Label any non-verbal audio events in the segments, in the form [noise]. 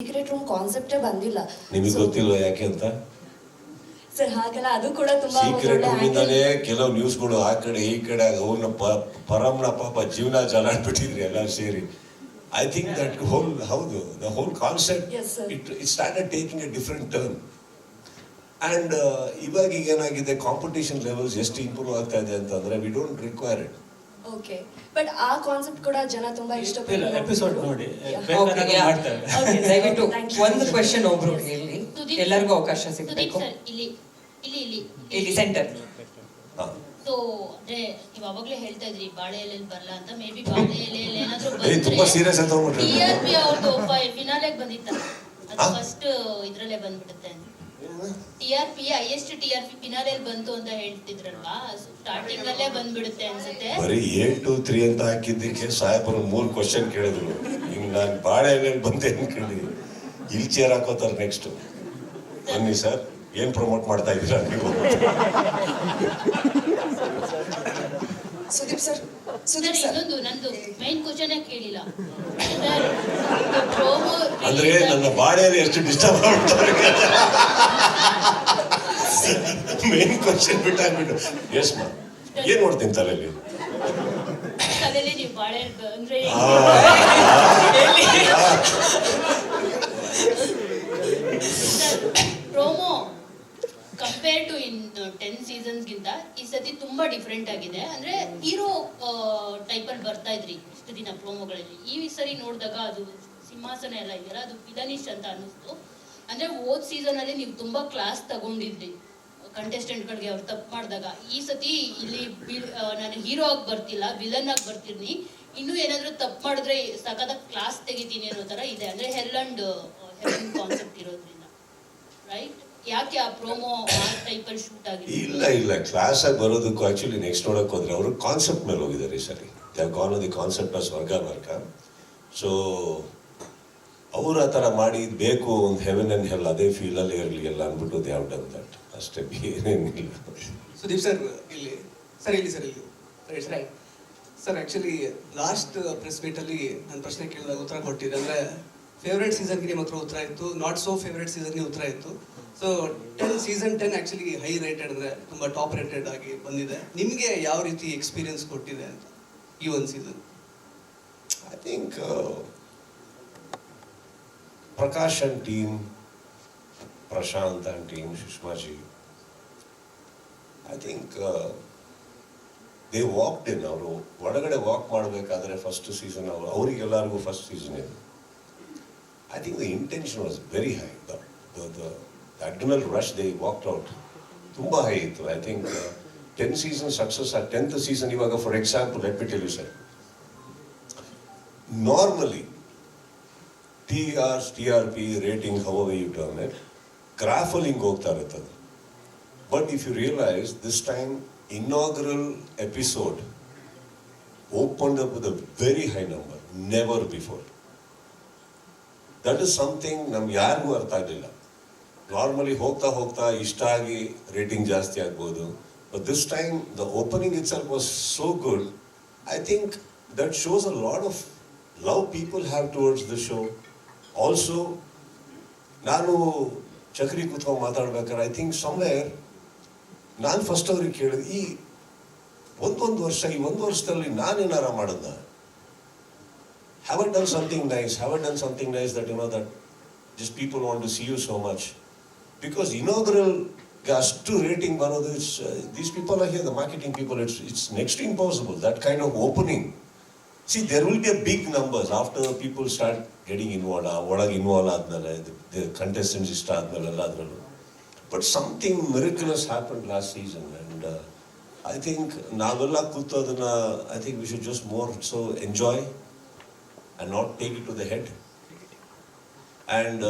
Secret room ಕಾನ್ಸೆಪ್ಟೇ ಬಂದಿಲ್ಲ. ನಿಮಗೆ ಗೊತ್ತಿಲ್ಲ ಯಾಕೆ ಅಂತ? ಸರ್ ಹಾಗೆಲ್ಲ ಅದು ಕೂಡ ತುಂಬಾ ಒಂದು ಸೀಕ್ರೆಟ್ ಒಳ್ಳೆ ರೂಮಿಂದಾನೇ angle. ಕೆಲವು ನ್ಯೂಸ್ಗಳು ಆ ಕಡೆ ಈ ಕಡೆ ಅವನ್ನ ಪರಮ್ನ ಪಾಪ ಜೀವನ ಜಲಾಡ್ಬಿಟ್ಟಿದ್ರಿ ಎಲ್ಲ ಸೇರಿ. ಐ ಥಿಂಕ್ ದಟ್ ಹೋಲ್ ಹೌದು the whole concept Yes, sir. It it started taking a different turn and ಇವಾಗ ಈಗ ಏನಾಗಿದೆ ಕಾಂಪಿಟೇಷನ್ ಲೆವೆಲ್ಸ್ ಎಷ್ಟು ಇಂಪ್ರೂವ್ ಆಗ್ತಾ ಇದೆ ಅಂತಂದ್ರೆ we don't require it okay but ಆ ಕಾನ್ಸೆಪ್ಟ್ ಕೂಡ ಜನ ತುಂಬಾ ಇಷ್ಟಪಡ್ತಾರೆ ಎಪಿಸೋಡ್ ನೋಡಿ. [laughs] ದಯವಿಟ್ಟು ಒಂದು ಕ್ವೆಶನ್ ಒಬ್ರು. ಕೇಳಿ. ಎಲ್ಲರಿಗೂ ಅವಕಾಶ ಸಿಗಬೇಕು. ಇಲ್ಲಿ ಇಲ್ಲಿ ಇಲ್ಲಿ. ಇಲ್ಲಿ ಸೆಂಟರ್ ಸೊ ಅಂದ್ರೆ ನೀವು ಅವಾಗ್ಲೇ ಹೇಳ್ತಾ ಇದ್ರಿ ಬಾಳೆ ಎಲೆಯಲ್ಲಿ ಬರಲ್ಲ ಅಂತ ಮೇ ಬಿ [laughs] ಬಾಳೆ ಎಲೆಯಲ್ಲಿ ಏನಾದ್ರೂ. ಟಿ ಆರ್ ಪಿ ಅವ್ರದ್ದು ಫಿನಾಲೆಗ್ ಬಂದಿತ್ತ ಅದು ಫಸ್ಟ್ ಇದ್ರಲ್ಲೇ ಬಂದ್ಬಿಡುತ್ತೆ T R P highest T R P ಫಿನಾಲೆಯಲ್ಲಿ ಬಂತು ಅಂತ ಹೇಳ್ತಿದ್ರಲ್ವಾ? ಸ್ಟಾರ್ಟಿಂಗ್ ಅಲ್ಲೇ ಬಂದ್ಬಿಡುತ್ತೆ ಅನ್ಸುತ್ತೆ. ಬರೀ ಏಟ್ ಟು ತ್ರೀ ಅಂತ ಹಾಕಿದ್ದಕ್ಕೆ ಸಾಹೇಬರು ಮೂರು ಕ್ವಶನ್ ಕೇಳಿದ್ರು. ಹಿಂಗ್ ನಾನು ಬಾಳೆ ಎಲೆಯಲ್ಲಿ ಬಂದೆ ಅನ್ಕೊಂಡಿ ಇಲ್ಲಿ ಚೇರ್ ಹಾಕೋತಾರೆ ನೆಕ್ಸ್ಟ್ ಬನ್ನಿ ಸರ್ ಏನು ಪ್ರಮೋಟ್ ಮಾಡ್ತಾ ಇದ್ದೀರಾ ನೀವು? ಸುದೀಪ್ ಸರ್ ಸುದೀಪ್ ಸರ್ ಇನ್ನೊಂದು ನಂದು ಮೈನ್ ಕ್ವಶನ್ ಕೇಳಿಲ್ಲ? ಸರ್ ಅಂದ್ರೆ ನನ್ನ ಬಾಳೆ ಎಷ್ಟು ಡಿಸ್ಟರ್ಬ್ ಮಾಡ್ತಾರೆ? ಮೇನ್ ಕ್ವಶನ್ ಬಿಟ್ಟಾಗ್ಬಿಟ್ಟು ಎಸ್ ಮಾ ಏನ್ ನೋಡ್ತೀನಿ ತಲೆಯಲ್ಲಿ promo compare to in ten ಸೀಸನ್ಸ್ಗಿಂತ ಈ ಸತಿ ತುಂಬಾ ಡಿಫ್ರೆಂಟ್ ಆಗಿದೆ. ಅಂದ್ರೆ ಹೀರೋ ಟೈಪ್ ಅಲ್ಲಿ ಬರ್ತಾ ಇದ್ರಿ ಇಷ್ಟು ದಿನ ಪ್ರೋಮೋಗಳಲ್ಲಿ. ಈ ಸರಿ ನೋಡಿದಾಗ ಅದು ಸಿಂಹಾಸನ ಎಲ್ಲ ಇದೆಯಲ್ಲ ಅದು ವಿಲನಿಶ್ ಅಂತ ಅನ್ನಿಸ್ತು. ಅಂದ್ರೆ ಹೋದ್ ಸೀಸನ್ ಅಲ್ಲಿ ನೀವು ತುಂಬಾ ಕ್ಲಾಸ್ ತಗೊಂಡಿದ್ರಿ. ಕಂಟೆಸ್ಟೆಂಟ್ಗಳಿಗೆ ಅವ್ರು ತಪ್ಪು ಮಾಡಿದಾಗ, ಈ ಸತಿ ಇಲ್ಲಿ ನಾನು ಹೀರೋ ಆಗಿ ಬರ್ತಿಲ್ಲ ವಿಲನ್ ಆಗಿ ಬರ್ತಿರ್ನಿ ಇನ್ನು ಏನಾದರೂ ತಪ್ಪು ಮಾಡಿದ್ರೆ ಸಖತ್ ಕ್ಲಾಸ್ ತೆಗಿತೀನಿ ಅನ್ನೋ ತರ ಇದೆ. ಅಂದ್ರೆ ಹೆಲ್ ಅಂಡ್ ಕಾನ್ಸೆಪ್ಟ್ ಇರೋದ್ರಿಂದ. ರೈಟ್ ಯಾಕೆ ಆ ಪ್ರೋಮೋ ಆ ಟೈಪ್ ಅಲ್ಲಿ ಶೂಟ್ ಆಗಿದೆ ಇಲ್ಲ ಇಲ್ಲ. ಕ್ಲಾಸ್ ಆಗಿ ಬರೋದಕ್ಕೂ ಆಕ್ಚುಲಿ ನೆಕ್ಸ್ಟ್ ನೋಡಕ್ ಹೋದ್ರೆ ಅವರು ಕಾನ್ಸೆಪ್ಟ್ ಮೇಲೆ ಹೋಗಿದ್ದಾರೆ ಈ ಸರಿ. They gone the concept as ವರ್ಗ ನರ್ಕ ಸೊ ಅವ್ರು ಆ ಥರ ಮಾಡಿ ಬೇಕು, ಒಂದು ಹೆವೆನ್ ಅಂಡ್ ಹೆಲ್ ಅದೇ ಫೀಲಲ್ಲಿ ಇರಲಿ ಎಲ್ಲ ಅಂದ್ಬಿಟ್ಟು ದೇ ಡನ್ ದಟ್ ಅಷ್ಟೇ ಏನೇನಿಲ್ಲ. ಸುದೀಪ್ ಸರ್ ಇಲ್ಲಿ ಸರ್ ಇಲ್ಲಿ ಸರ್ ಇಲ್ಲಿ. Right right sir actually last press meet ಅಲ್ಲಿ ನಾನು ಪ್ರಶ್ನೆ ಕೇಳಿದಾಗ ಉತ್ತರ ಕೊಟ್ಟಿದ್ದೆ. ಅಂದರೆ ಫೇವ್ರೆಟ್ ಸೀಸನ್ಗೆ ನಿಮ್ಮ ಹತ್ರ ಉತ್ತರ ಇತ್ತು ನಾಟ್ ಸೋ ಫೇವ್ರೆಟ್ ಸೀಸನ್ಗೆ ಉತ್ತರ ಇತ್ತು. So ten season ten actually high rated ಅಂದರೆ ತುಂಬ ಟಾಪ್ ರೇಟೆಡ್ ಆಗಿ ಬಂದಿದೆ. ನಿಮಗೆ ಯಾವ ರೀತಿ ಎಕ್ಸ್ಪೀರಿಯನ್ಸ್ ಕೊಟ್ಟಿದೆ ಅಂತ ಈ ಒಂದು season I think Prakash and team, Prashant and team, I I think uh, in ಅವರು ಒಳಗಡೆ ವಾಕ್ ಮಾಡಬೇಕಾದ್ರೆ ಫಸ್ಟ್ ಸೀಸನ್ ಅವರು ಅವರಿಗೆಲ್ಲರಿಗೂ ಫಸ್ಟ್ ಸೀಸನ್ ಇದೆ. I think the intention was very high the adrenal rush they walked out ತುಂಬ high ಇತ್ತು. I think ten season success ಆ tenth season ಇವಾಗ for example let be you sir normally R P rating however you turn it, ಗ್ರಾಫಲ್ಲಿ ಹಿಂಗೆ ಹೋಗ್ತಾ ಅದು. But if you realise this time inaugural episode open up with a very high number never before that is something ನಮ್ಗೆ ಯಾರಿಗೂ ಅರ್ಥ ಆಗಲಿಲ್ಲ. Normally ಹೋಗ್ತಾ ಹೋಗ್ತಾ ಇಷ್ಟ ಆಗಿ ರೇಟಿಂಗ್ ಜಾಸ್ತಿ ಆಗ್ಬೋದು. But this time the opening itself was so good I think that shows a lot of love people have towards the show also ನಾನು ಚಕ್ರಿ ಕೂತ್ಕೊಂಡು ಮಾತಾಡ್ಬೇಕಾದ್ರೆ ಐ ಥಿಂಕ್ ಸಮ್ವೇರ್ ನಾನು ಫಸ್ಟ್ ಅವ್ರಿಗೆ ಕೇಳಿದೆ, ಈ ಒಂದೊಂದು ವರ್ಷ, ಈ ಒಂದು ವರ್ಷದಲ್ಲಿ ನಾನೇನಾರ ಮಾಡಿದ್ನ? Have done something nice have done something nice that you know that just people want to see you so much? Because inaugural ಅಷ್ಟು ರೇಟಿಂಗ್ ಬರೋದು it's these people are here the marketing people it's it's next impossible that kind of opening see there will be a big numbers after people start getting involve ಒಳಗೆ involve ಆದ್ಮೇಲೆ contestants ಇಷ್ಟ ಆದ್ಮೇಲೆ ಎಲ್ಲ ಅದರಲ್ಲೂ but something miraculous happen last season and I think ನಾವೆಲ್ಲ ಕೂತು ಅದನ್ನು I think we should just more so enjoy and not take it to the head and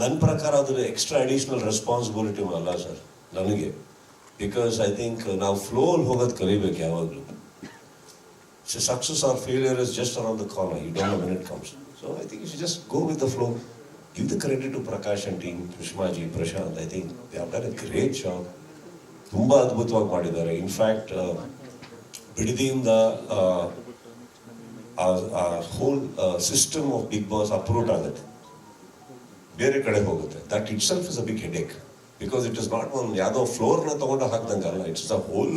ನನ್ನ ಪ್ರಕಾರ ಅದರ ಎಕ್ಸ್ಟ್ರಾ ಅಡಿಷ್ನಲ್ ರೆಸ್ಪಾನ್ಸಿಬಿಲಿಟಿ ಅಲ್ಲ ಸರ್ ನನಗೆ. ಬಿಕಾಸ್ ಐ ಥಿಂಕ್ ನಾವು ಫ್ಲೋಲ್ಲಿ ಹೋಗೋದು ಕಲಿಬೇಕು ಯಾವಾಗಲೂ. So success or failure is just around the corner you don't know when it comes so I think you just go with the flow give the credit to Prakash and team Sushma ji Prashant I think they have done a great job ತುಂಬ ಅದ್ಭುತವಾಗಿ ಮಾಡಿದ್ದಾರೆ. In fact ಬಿಡದಿಯಿಂದ ಆ whole system of Bigg Boss uproot ಆಗುತ್ತೆ. ಬೇರೆ ಕಡೆ ಹೋಗುತ್ತೆ. That itself is a big headache because it is not one ಯಾವುದೋ ಫ್ಲೋರ್ನ ತಗೊಂಡು ಹಾಕ್ದಂಗಲ್ಲ. It's a whole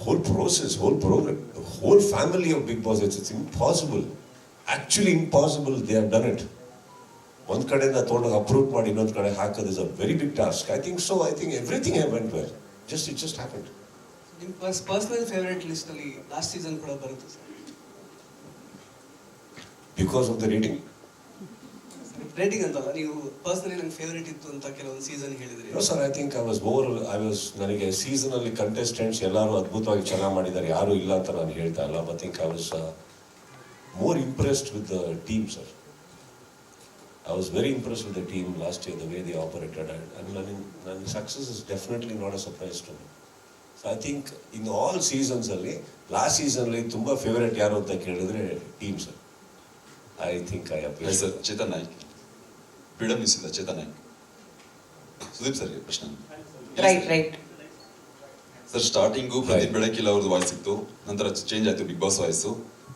whole process whole program whole family of Bigg Boss it's it's impossible actually impossible they have done it ಒಂದ್ ಕಡೆಯಿಂದ ತೊಗೊಂಡು approve ಮಾಡಿ ಇನ್ನೊಂದು ಕಡೆ ಹಾಕೋದು is a very big task I think so I think everything have went well just it just happen ನಿಮ್ಮ ಪರ್ಸ್ personal favourite ಲಿಸ್ಟಲ್ಲಿ ಲಾಸ್ಟ್ ಸೀಸನ್ ಕೂಡ ಬರುತ್ತೆ sir because of the reading rating ಅಂತಲ್ಲ ನೀವು ಪರ್ಸನಲಿ ನನ್ನ ಫೇವ್ರೇಟ್ ಇತ್ತು ಅಂತ ಕೆಲವೊಂದು ಸೀಸನ್ ಹೇಳಿದ್ರಿ. No sir I think I was more I was ನನಗೆ ಸೀಸನಲ್ಲಿ ಕಂಟೆಸ್ಟೆಂಟ್ಸ್ ಎಲ್ಲರೂ ಅದ್ಭುತವಾಗಿ ಚೆನ್ನಾಗಿ ಮಾಡಿದ್ದಾರೆ ಯಾರೂ ಇಲ್ಲ ಅಂತ ನಾನು ಹೇಳ್ತಾ ಇಲ್ಲ but think I was more impressed with the team sir I was very impress with the team last year the way they operated and ನನ್ನ ನನ್ನ success is definitely not a surprise to so I think in all seasons ಅಲ್ಲಿ last season ತುಂಬ ತುಂಬಾ favourite ಯಾರು ಅಂತ ಕೇಳಿದ್ರೆ team sir I think I apply sir Chetan Naik freedom Chetana Sudeep sir ಪ್ರಶ್ನೆ. Right right sir starting Pradeep. ಬೆಳಕಿಲ್ಲ ಅವ್ರದ್ದು voice ಇತ್ತು. ನಂತರ ಚೇಂಜ್ ಆಯ್ತು ಬಿಗ್ ಬಾಸ್ ವಾಯ್ಸು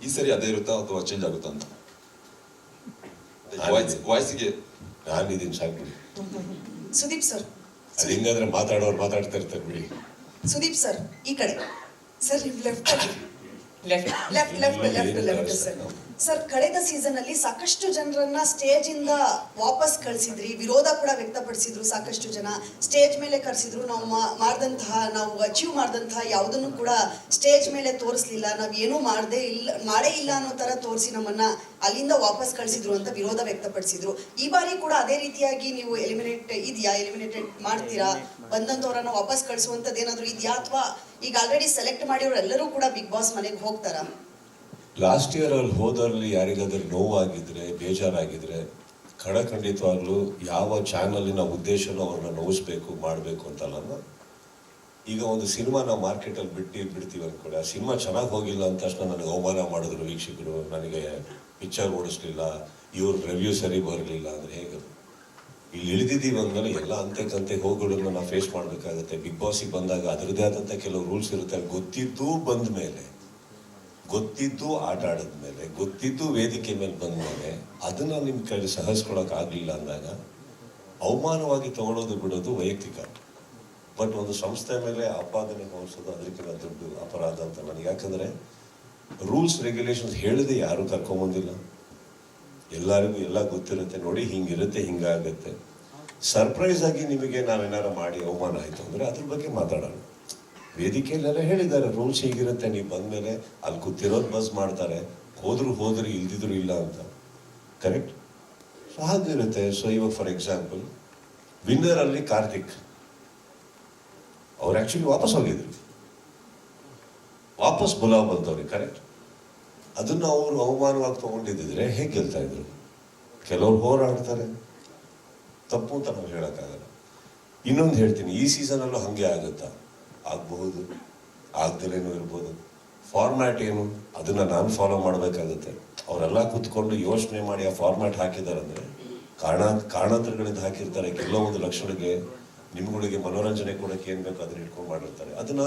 ಈ ಸರಿ ಅದೇ ಇರುತ್ತಾ ಅಥವಾ ಚೇಂಜ್ ಆಗುತ್ತಾ ಅಂತ? ವಾಯ್ಸ್ ವಾಯ್ಸಿಗೆ ಇದೀನಿ ಸಾಕು ಸುದೀಪ್ ಸರ್. ಅದು ಹಿಂಗಾದ್ರೆ ಮಾತಾಡೋರು ಮಾತಾಡ್ತಾ ಇರ್ತಾರೆ ಬಿಡಿ. ಸುದೀಪ್ ಸರ್ ಈ ಕಡೆ. Sir left left left left left sir sir, ಕಳೆದ ಸೀಸನ್ ಅಲ್ಲಿ ಸಾಕಷ್ಟು ಜನರನ್ನ ಸ್ಟೇಜ್ ಇಂದ ವಾಪಸ್ ಕಳಿಸಿದ್ರಿ. ವಿರೋಧ ಕೂಡ ವ್ಯಕ್ತಪಡಿಸಿದ್ರು ಸಾಕಷ್ಟು ಜನ. ಸ್ಟೇಜ್ ಮೇಲೆ ಕರೆಸಿದ್ರು. ನಾವು ಮಾಡಿದಂತಹ, ನಾವು ಅಚೀವ್ ಮಾಡ್ದಂತಹ ಯಾವುದನ್ನು ಕೂಡ ಸ್ಟೇಜ್ ಮೇಲೆ ತೋರಿಸ್ಲಿಲ್ಲ. ನಾವು ಏನೂ ಮಾಡದೇ ಇಲ್ಲ ಮಾಡೇ ಇಲ್ಲ ಅನ್ನೋ ತರ ತೋರಿಸಿ ನಮ್ಮನ್ನ ಅಲ್ಲಿಂದ ವಾಪಸ್ ಕಳಿಸಿದ್ರು ಅಂತ ವಿರೋಧ ವ್ಯಕ್ತಪಡಿಸಿದ್ರು. ಈ ಬಾರಿ ಕೂಡ ಅದೇ ರೀತಿಯಾಗಿ ನೀವು ಎಲಿಮಿನೇಟ್ ಇದೆಯಾ? ಎಲಿಮಿನೇಟೆಡ್ ಮಾಡ್ತೀರಾ? ಬಂದಂತವರನ್ನ ವಾಪಸ್ ಕಳಿಸುವಂತದ್ದು ಏನಾದ್ರು ಇದೆಯಾ? ಅಥವಾ ಈಗ ಆಲ್ರೆಡಿ ಸೆಲೆಕ್ಟ್ ಮಾಡಿರೋರೆಲ್ಲರೂ ಕೂಡ ಬಿಗ್ ಬಾಸ್ ಮನೆಗೆ ಹೋಗ್ತಾರಾ? ಲಾಸ್ಟ್ ಇಯರ್ ಅಲ್ಲಿ ಹೋದಲ್ಲಿ ಯಾರಿಗಾದ್ರೂ ನೋವಾಗಿದ್ರೆ, ಬೇಜಾರಾಗಿದ್ರೆ ಖಡಖಂಡಿತವಾಗ್ಲೂ ಯಾವ ಚಾನಲಿನ ಉದ್ದೇಶನೂ ಅವ್ರನ್ನ ನೋವಿಸ್ಬೇಕು ಮಾಡಬೇಕು ಅಂತಲ್ಲ ಈಗ ಒಂದು ಸಿನಿಮಾ ನಾವು ಮಾರ್ಕೆಟಲ್ಲಿ ಬಿಟ್ಟು ಬಿಡ್ತೀವಿ ಅಂದ್ಕೊಳ್ಳಿ ಆ ಸಿನಿಮಾ ಚೆನ್ನಾಗಿ ಹೋಗಿಲ್ಲ ಅಂದ ತಕ್ಷಣ ನನಗೆ ಅವಮಾನ ಮಾಡಿದ್ರು ವೀಕ್ಷಕರು. ನನಗೆ ಪಿಕ್ಚರ್ ಓಡಿಸ್ಲಿಲ್ಲ, ಇವ್ರ ರಿವ್ಯೂ ಸರಿ ಬರಲಿಲ್ಲ ಅಂದರೆ ಹೇಗೆ? ಇಲ್ಲಿ ಇಳಿದಿದ್ದೀವಿ ಅಂದಮೇಲೆ ಎಲ್ಲ ಅಂತೆ ಕಂತೆ ನಾವು ಫೇಸ್ ಮಾಡಬೇಕಾಗುತ್ತೆ. ಬಿಗ್ ಬಾಸಿಗೆ ಬಂದಾಗ ಅದರದೇ ಆದಂಥ ಕೆಲವು ರೂಲ್ಸ್ ಇರುತ್ತೆ. ಗೊತ್ತಿದ್ದು ಬಂದ ಮೇಲೆ ಗೊತ್ತಿದ್ದು ಆಟ ಆಡಿದ್ಮೇಲೆ ಗೊತ್ತಿದ್ದು ವೇದಿಕೆ ಮೇಲೆ ಬಂದ್ಮೇಲೆ ಅದನ್ನ ನಿಮ್ ಕೈಲಿ ಸಹಿಸ್ಕೊಳಕ್ ಆಗ್ಲಿಲ್ಲ ಅಂದಾಗ ಅವಮಾನವಾಗಿ ತಗೊಳ್ಳೋದು ಬಿಡೋದು ವೈಯಕ್ತಿಕ. ಬಟ್ ಒಂದು ಸಂಸ್ಥೆ ಮೇಲೆ ಆಪಾದನೆ ಹೋಲಿಸೋದು ಅದಕ್ಕಿಂತ ದೊಡ್ಡ ಅಪರಾಧ ಅಂತ ನನಗೆ. ಯಾಕಂದ್ರೆ ರೂಲ್ಸ್, ರೆಗ್ಯುಲೇಷನ್ಸ್ ಹೇಳಿದೆ ಯಾರು ಕರ್ಕೊಂಬಂದಿಲ್ಲ ಎಲ್ಲರಿಗೂ ಎಲ್ಲ ಗೊತ್ತಿರುತ್ತೆ, ನೋಡಿ ಹಿಂಗಿರುತ್ತೆ, ಹಿಂಗಾಗತ್ತೆ. ಸರ್ಪ್ರೈಸ್ ಆಗಿ ನಿಮಗೆ ನಾವೇನಾರ ಮಾಡಿ ಅವಮಾನ ಆಯ್ತು ಅಂದ್ರೆ ಅದ್ರ ಬಗ್ಗೆ ಮಾತಾಡೋಣ. ವೇದಿಕೆಯಲ್ಲೆಲ್ಲ ಹೇಳಿದ್ದಾರೆ, ರೂಲ್ಸ್ ಹೇಗಿರುತ್ತೆ, ನೀವು ಬಂದಮೇಲೆ ಅಲ್ಲಿ ಕೂತಿರೋದು ಬಸ್ ಮಾಡ್ತಾರೆ, ಹೋದ್ರು ಹೋದ್ರೆ, ಇಲ್ದಿದ್ರು ಇಲ್ಲ ಅಂತ. ಕರೆಕ್ಟ್ ಸೊ ಹಾಗಿರುತ್ತೆ ಸೊ ಇವಾಗ ಫಾರ್ ಎಕ್ಸಾಂಪಲ್ ವಿನ್ನರ್ ಅಲ್ಲಿ ಕಾರ್ತಿಕ್. ಅವ್ರು ಆ್ಯಕ್ಚುಲಿ ವಾಪಸ್ ಹೋಗಿದ್ರು. ವಾಪಸ್ ಬುಲಾವ್ ಬಂತವ್ರಿ ಕರೆಕ್ಟ್ ಅದನ್ನ ಅವರು ಅವಮಾನವಾಗಿ ತಗೊಂಡಿದ್ದಿದ್ರೆ ಹೇಗೆ ಗೆಲ್ತಾ ಇದ್ರು? ಕೆಲವ್ರು ಹೋರಾಡ್ತಾರೆ. ತಪ್ಪು ಅಂತ ನಾವು ಹೇಳೋಕ್ಕಾಗಲ್ಲ. ಇನ್ನೊಂದು ಹೇಳ್ತೀನಿ, ಈ ಸೀಸನ್ ಅಲ್ಲೂ ಹಂಗೆ ಆಗುತ್ತಾ? ಆಗಬಹುದು ಆಗ್ದಲೇನು ಇರ್ಬೋದು. ಫಾರ್ಮ್ಯಾಟ್ ಏನು? ಅದನ್ನ ನಾನು ಫಾಲೋ ಮಾಡಬೇಕಾಗುತ್ತೆ. ಅವರೆಲ್ಲ ಕೂತ್ಕೊಂಡು ಯೋಚನೆ ಮಾಡಿ ಆ ಫಾರ್ಮ್ಯಾಟ್ ಹಾಕಿದ್ದಾರೆ ಅಂದರೆ ಕಾರಣ ಕಾರಣಾಂತರಗಳಿಂದ ಹಾಕಿರ್ತಾರೆ. ಕೆಲವೊಂದು ಒಂದು ಲಕ್ಷಣಕ್ಕೆ ನಿಮ್ಗಳಿಗೆ ಮನೋರಂಜನೆ ಕೊಡಕ್ಕೆ ಏನು ಬೇಕು ಅದನ್ನ ಇಟ್ಕೊಂಡು ಮಾಡಿರ್ತಾರೆ. ಅದನ್ನ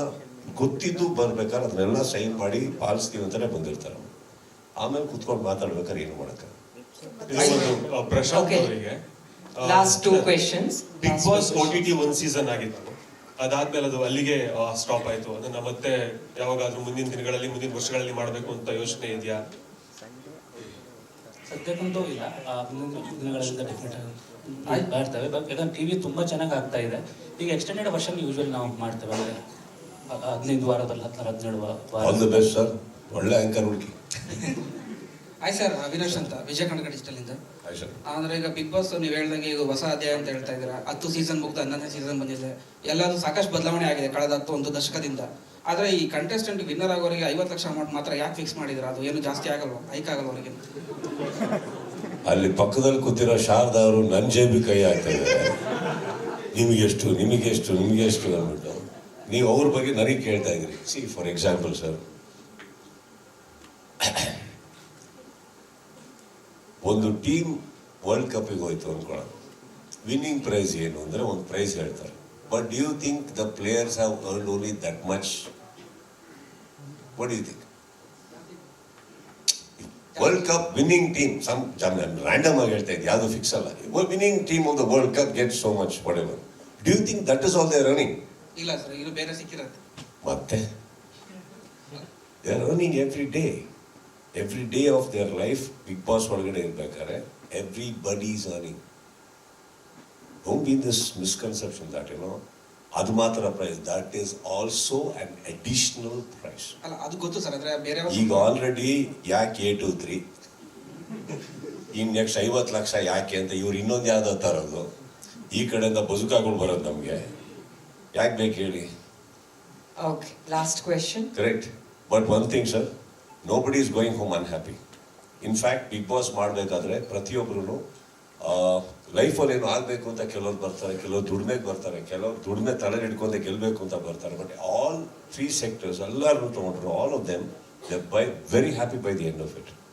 ಗೊತ್ತಿದ್ದು ಬರ್ಬೇಕಾದ್ರೆ ಅದನ್ನೆಲ್ಲ ಸೈನ್ ಮಾಡಿ ಪಾಲಿಸ್ತೀವಿ ಅಂತಾನೆ ಬಂದಿರ್ತಾರೆ. ಆಮೇಲೆ ಕುತ್ಕೊಂಡು ಮಾತಾಡ್ಬೇಕಾದ್ರೆ ಏನು ಮಾಡಕ್ಕೆ? ಪ್ರಶಾಂತ್ ಅವರಿಗೆ. Big Last boss T T ಒಂದ್ ಸೀಸನ್ ಆಗಿತ್ತು. ಅದಾದ್ಮೇಲೆ ಅದು ಅಲ್ಲಿಗೆ ಸ್ಟಾಪ್ ಆಯ್ತು. ಅದನ್ನ ಮತ್ತೆ ಯಾವಾಗಾದ್ರೂ ಮುಂದಿನ ದಿನಗಳಲ್ಲಿ ಮುಂದಿನ ವರ್ಷಗಳಲ್ಲಿ ಮಾಡಬೇಕು ಅಂತ ಯೋಚನೆ ಇದೆಯಾ? ಸದ್ಯಕ್ಕಂತೂ ಇಲ್ಲ. ಆ, ಮುಂದಿನ ದಿನಗಳಿಂದ ಡೆಫಿನೆಟ್ ಆಗಿ ಮಾಡ್ತೇವೆ ಬಟ್ ಯಾಕಂದ್ರೆ ಟಿ ವಿ ತುಂಬ ಚೆನ್ನಾಗಿ ಆಗ್ತಾ ಇದೆ. ಈಗ ಎಕ್ಸ್ಟೆಂಡೆಡ್ ವರ್ಷನ್ ಯೂಶ್ವಲಿ ನಾವು ಮಾಡ್ತೇವೆ. ಅಂದರೆ ಹದಿನೈದು ವಾರದಲ್ಲಿ ಹದಿನಾರು ಹದಿನೇಳು ವಾರ. ಆಲ್ ದ ಬೆಸ್ಟ್ ಸರ್ ಒಳ್ಳೆ ಆಂಕರ್ ಹುಡುಕಿ ಆಯ್ತು ಸರ್ ಅವಿನಾಶ್ ಅಂತ. ವಿಜಯ ಕನ್ನಡ ಡಿಜಿಟಲ್ ಇಂದ. ಆಯ್ತು ಅಂದ್ರೆ ಈಗ ಬಿಗ್ ಬಾಸ್ ನೀವು ಹೇಳ್ದಂಗೆ ಇದು ಹೊಸ ಅಧ್ಯಾಯ ಅಂತ ಹೇಳ್ತಾ ಇದ್ದೀರಾ. ಹತ್ತು ಸೀಸನ್ ಮುಗ್ದು ಹನ್ನೊಂದನೇ ಸೀಸನ್ ಬಂದಿದೆ. ಎಲ್ಲಾದ್ರೂ ಸಾಕಷ್ಟು ಬದಲಾವಣೆ ಆಗಿದೆ ಕಳೆದ ಹತ್ತು ಒಂದು ದಶಕದಿಂದ. ಆದ್ರೆ ಈ ಕಂಟೆಸ್ಟೆಂಟ್ ವಿನ್ನರ್ ಆಗೋರಿಗೆ ಐವತ್ತು ಲಕ್ಷ ಅಮೌಂಟ್ ಮಾತ್ರ ಯಾಕೆ ಫಿಕ್ಸ್ ಮಾಡಿದ್ರು? ಅದು ಏನು ಜಾಸ್ತಿ ಆಗಲ್ವಾ? ಹೈಕ್ ಆಗಲ್ವ ಅವರಿಗೆ? ಅಲ್ಲಿ ಪಕ್ಕದಲ್ಲಿ ಕೂತಿರೋ ಶಾರದಾ ಅವರು ನನ್ನ ಜೇಬಿ ಕೈ ಹಾಕ್ತಾ ಇದ್ದಾರೆ. ನಿಮಗೆಷ್ಟು ನಿಮಗೆಷ್ಟು ನಿಮಗೆಷ್ಟು ಅಂದ್ಬಿಟ್ಟು. ನೀವು ಅವ್ರ ಬಗ್ಗೆ ನನಗೆ ಕೇಳ್ತಾ ಇದ್ರಿ ಸಿ ಫಾರ್ ಎಕ್ಸಾಂಪಲ್ ಸರ್ ಒಂದು ಟೀಮ್ ವರ್ಲ್ಡ್ ಕಪ್ಪಿಗೆ ಹೋಯ್ತು ಅಂದ್ಕೊಳ್ಳೋಣ ವಿನ್ನಿಂಗ್ ಪ್ರೈಸ್ ಏನು ಅಂದ್ರೆ ಒಂದು ಪ್ರೈಸ್ ಹೇಳ್ತಾರೆ. But you think the players have earn only that much what you think world cup winning team some random ಆಗಿ ಹೇಳ್ತಾ ಇದ್ದೆ ಯಾವುದು ಫಿಕ್ಸ್ ಅಲ್ಲ. Winning team of the world cup get so much whatever do think that is all they running ಇಲ್ಲ sir ಇನ್ನು ಬೇರೆ ಸಿಕ್ಕಿರತ್ತೆ. ಮತ್ತೆ? They are running every day every day of their life Bigg Boss ಒಳಗಡೆ ಇರ್ಬೇಕಾದ್ರೆ everybody is earning don't be this misconception that ಏನೋ ಅದು ಮಾತ್ರ price that is also an additional price ಅಲ್ಲ ಅದು ಗೊತ್ತು ಸರ್ ಅಂದ್ರೆ ಬೇರೆ ಈಗ ಆಲ್ರೆಡಿ ಯಾಕೆ a two three in next ಐವತ್ತು ಲಕ್ಷ ಯಾಕೆ ಅಂತ ಇವ್ರು ಇನ್ನೊಂದು ಯಾವ್ದು ತರೋದು. ಈ ಕಡೆಯಿಂದ ಬದುಕಾಗಳು ಬರೋದು ನಮಗೆ. ಯಾಕೆ ಬೇಕು ಹೇಳಿ? Okay last question correct but one thing sir nobody is going home unhappy in fact big boss ಮಾಡಬೇಕಾದ್ರೆ ಪ್ರತಿಯೊಬ್ಬರು ಲೈಫಲ್ಲಿ ಏನು ಆಗಬೇಕು ಅಂತ ಕೆಲವ್ರು ಬರ್ತಾರೆ, ಕೆಲವ್ರು ದುಡಿಮೆಗೆ ಬರ್ತಾರೆ, ಕೆಲವ್ರು ದುಡಿಮೆ ತಲೆ ಹಿಡ್ಕೊಂಡೆ ಗೆಲ್ಲಬೇಕು ಅಂತ ಬರ್ತಾರೆ. ಬಟ್ ಆಲ್ ತ್ರೀ ಸೆಕ್ಟರ್ಸ್ ಎಲ್ಲರೂ ತೊಗೊಂಡ್ರು all of them they by very happy by the end of it